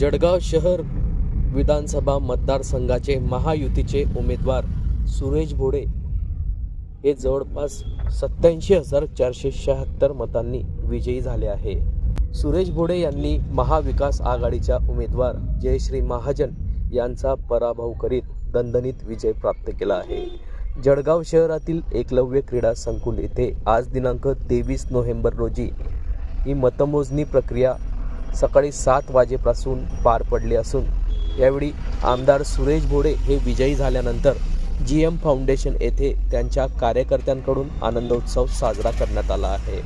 जळगाव शहर विधानसभा मतदारसंघाचे महायुतीचे उमेदवार सुरेश भोडे हे जवळपास सत्याऐंशी हजार चारशे शहात्तर मतांनी विजयी झाले आहे. सुरेश भोडे यांनी महाविकास आघाडीच्या उमेदवार जयश्री महाजन यांचा पराभव करीत दणदणीत विजय प्राप्त केला आहे. जळगाव शहरातील एकलव्य क्रीडा संकुल येथे आज दिनांक तेवीस नोव्हेंबर रोजी ही मतमोजणी प्रक्रिया सकाळी सात वाजेपासून पार पडली असून यावेळी आमदार सुरेश भोडे हे विजयी झाल्यानंतर जी एम फाउंडेशन येथे त्यांच्या कार्यकर्त्यांकडून आनंदोत्सव साजरा करण्यात आला आहे.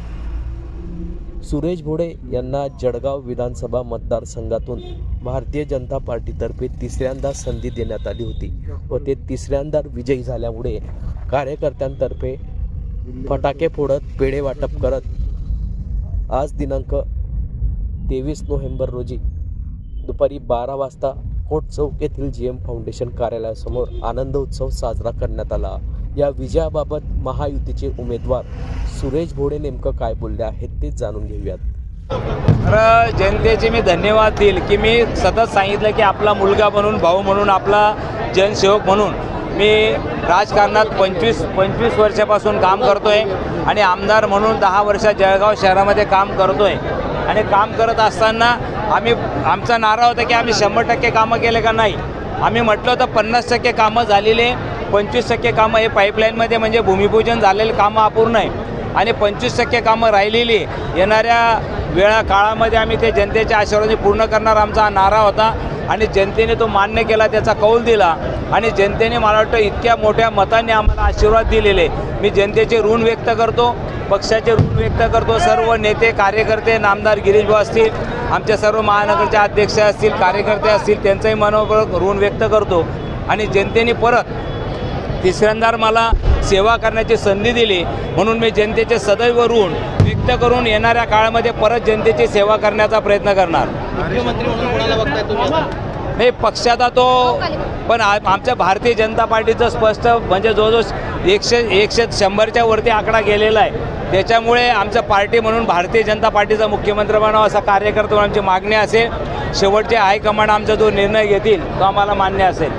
सुरेश भोडे यांना जळगाव विधानसभा मतदारसंघातून भारतीय जनता पार्टीतर्फे तिसऱ्यांदा संधी देण्यात आली होती व ते तिसऱ्यांदा विजयी झाल्यामुळे कार्यकर्त्यांतर्फे फटाके फोडत पेढे वाटप करत आज दिनांक तेवीस नोव्हेंबर रोजी दुपारी बारा वाजता कोट चौक येथील जी एम फाउंडेशन कार्यालयासमोर आनंद उत्सव साजरा करण्यात आला. या विजयाबाबत महायुतीचे उमेदवार सुरेश भोडे नेमकं काय बोलले आहेत ते जाणून घेऊयात. तर जनतेचे मी धन्यवाद देईल की मी सतत सांगितलं की आपला मुलगा म्हणून भाऊ म्हणून आपला जनसेवक म्हणून मी राजकारणात पंचवीस पंचवीस वर्षापासून काम करतो आहे आणि आमदार म्हणून दहा वर्ष जळगाव शहरामध्ये काम करतो आहे आणि काम करत असताना आम्ही आमचा नारा होता की आम्ही शंभर टक्के कामं केले का नाही. आम्ही म्हटलं होतं पन्नास टक्के कामं झालेले पंचवीस टक्के कामं हे पाईपलाईनमध्ये म्हणजे भूमिपूजन झालेले कामं अपूर्ण आहे. आणि पंचवीस टक्के कामं राहिलेली येणाऱ्या वेळा काळामध्ये आम्ही ते जनतेच्या आशीर्वादाने पूर्ण करणार आमचा नारा होता. आणि जनतेने तो मान्य केला त्याचा कौल दिला. आणि जनतेने मला वाटतं इतक्या मोठ्या मताने आम्हाला आशीर्वाद दिलेले. मी जनतेचे ऋण व्यक्त करतो पक्षाचे ऋण व्यक्त करतो. सर्व नेते कार्यकर्ते नामदार गिरीशभाऊ असतील आमच्या सर्व महानगरचे अध्यक्ष असतील कार्यकर्ते असतील त्यांचंही मनोबळ ऋण व्यक्त करतो. आणि जनतेने परत तिसऱ्यांदा मला सेवा करण्याची संधी दिली. म्हणून मी जनतेचे सदैव ऋण व्यक्त करून येणाऱ्या काळामध्ये परत जनतेची सेवा करण्याचा प्रयत्न करणार. मुख्यमंत्री म्हणून कोणाला बघताय तुम्ही आता? नाही पक्षाचा तो पण आ- आमच्या भारतीय जनता पार्टीचं स्पष्ट म्हणजे जवळजवळ एकशे एकशे शंभरच्या वरती आकडा गेलेला आहे. त्याच्यामुळे आमचं पार्टी म्हणून भारतीय जनता पार्टीचा मुख्यमंत्री बनावा असा कार्यकर्ता आमची मागणी असेल. शेवटचे हायकमांड आमचा जो निर्णय घेतील तो आम्हाला मान्य असेल.